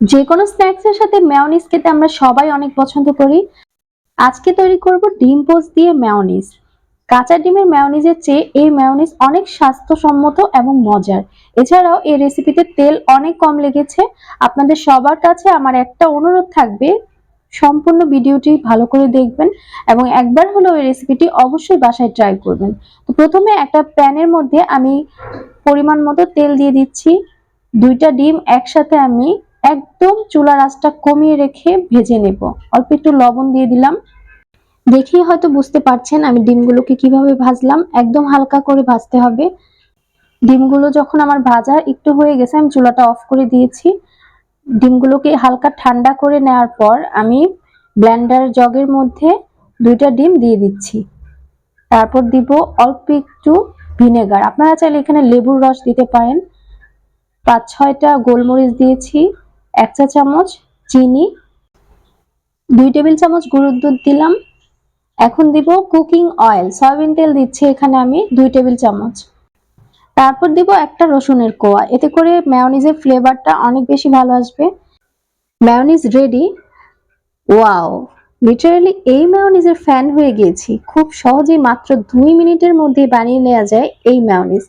যে কোনো স্ন্যাক্সের সাথে মেয়োনিজ খেতে আমরা সবাই অনেক পছন্দ করি। আজকে তৈরি করব ডিম পোস্ট দিয়ে মেয়োনিজ কাঁচা ডিমের মেয়োনিজের চেয়ে এই মেয়োনিজ অনেক স্বাস্থ্যসম্মত এবং মজার। এছাড়াও এই রেসিপিতে তেল অনেক কম লেগেছে। আপনাদের সবার কাছে আমার একটা অনুরোধ থাকবে, সম্পূর্ণ ভিডিওটি ভালো করে দেখবেন এবং একবার হলেও এই রেসিপিটি অবশ্যই বাসায় ট্রাই করবেন। তো প্রথমে একটা প্যানের মধ্যে আমি পরিমাণ মতো তেল দিয়ে দিচ্ছি। দুইটা ডিম একসাথে আমি একদম চুলার আঁচটা কমিয়ে রেখে ভেজে নেব। অল্প একটু লবণ দিয়ে দিলাম। দেখেই হয়তো বুঝতে পারছেন আমি ডিমগুলোকে কীভাবে ভাজলাম। একদম হালকা করে ভাজতে হবে। ডিমগুলো যখন আমার ভাজা একটু হয়ে গেছে, আমি চুলাটা অফ করে দিয়েছি। ডিমগুলোকে হালকা ঠান্ডা করে নেওয়ার পর আমি ব্লেন্ডার জগের মধ্যে দুইটা ডিম দিয়ে দিচ্ছি। তারপর দিব অল্প একটু ভিনেগার। আপনারা চাইলে এখানে লেবুর রস দিতে পারেন। পাঁচ ছয়টা গোলমরিচ দিয়েছি। এক চা চামচ চিনি, দুই টেবিল চামচ গরুর দুধ দিলাম। এখন দিব কুকিং অয়েল। সয়াবিন তেল দিচ্ছি এখানে আমি দুই টেবিল চামচ। তারপর দিব একটা রসুনের কোয়া। এতে করে মেয়োনিজের ফ্লেভারটা অনেক বেশি ভালো আসবে। মেয়োনিজ রেডি ওয়াও লিটারালি এই মেয়োনিজের ফ্যান হয়ে গিয়েছি। খুব সহজেই মাত্র দুই মিনিটের মধ্যে বানিয়ে নেওয়া যায় এই মেয়োনিজ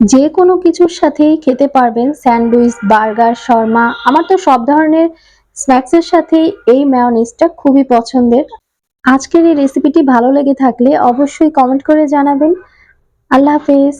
যে কোনো কিছুর সাথেই খেতে পারবেন স্যান্ডউইচ, বার্গার, শর্মা, আমার তো সব ধরনের স্ন্যাক্সের সাথেই এই ম্যায়নিজটা খুবই পছন্দের। আজকের এই রেসিপিটি ভালো লেগে থাকলে অবশ্যই কমেন্ট করে জানাবেন। আল্লাহ হাফেজ।